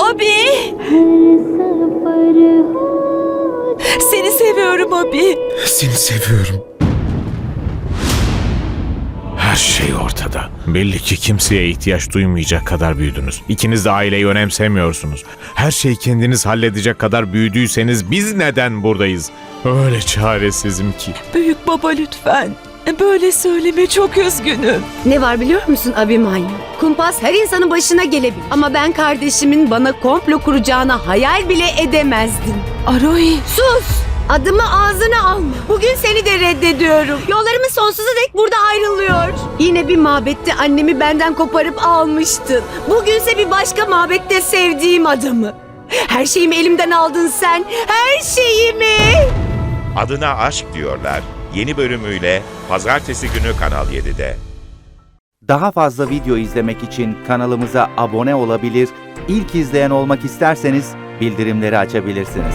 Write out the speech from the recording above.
Abi! Seni seviyorum abi. Seni seviyorum. Her şey ortada. Belli ki kimseye ihtiyaç duymayacak kadar büyüdünüz. İkiniz de aileyi önemsemiyorsunuz. Her şeyi kendiniz halledecek kadar büyüdüyseniz biz neden buradayız? Öyle çaresizim ki. Büyük baba lütfen. Böyle söyleme çok üzgünüm. Ne var biliyor musun Abimanyu? Kumpas her insanın başına gelebilir. Ama ben kardeşimin bana komplo kuracağına hayal bile edemezdim. Arohi. Sus! Adımı ağzına alma. Bugün seni de reddediyorum. Yollarımız sonsuza dek burada ayrılıyor. Yine bir mabette annemi benden koparıp almıştın. Bugünse bir başka mabette sevdiğim adamı. Her şeyimi elimden aldın sen. Her şeyimi. Adına aşk diyorlar. Yeni bölümüyle pazartesi günü Kanal 7'de. Daha fazla video izlemek için kanalımıza abone olabilir, ilk izleyen olmak isterseniz bildirimleri açabilirsiniz.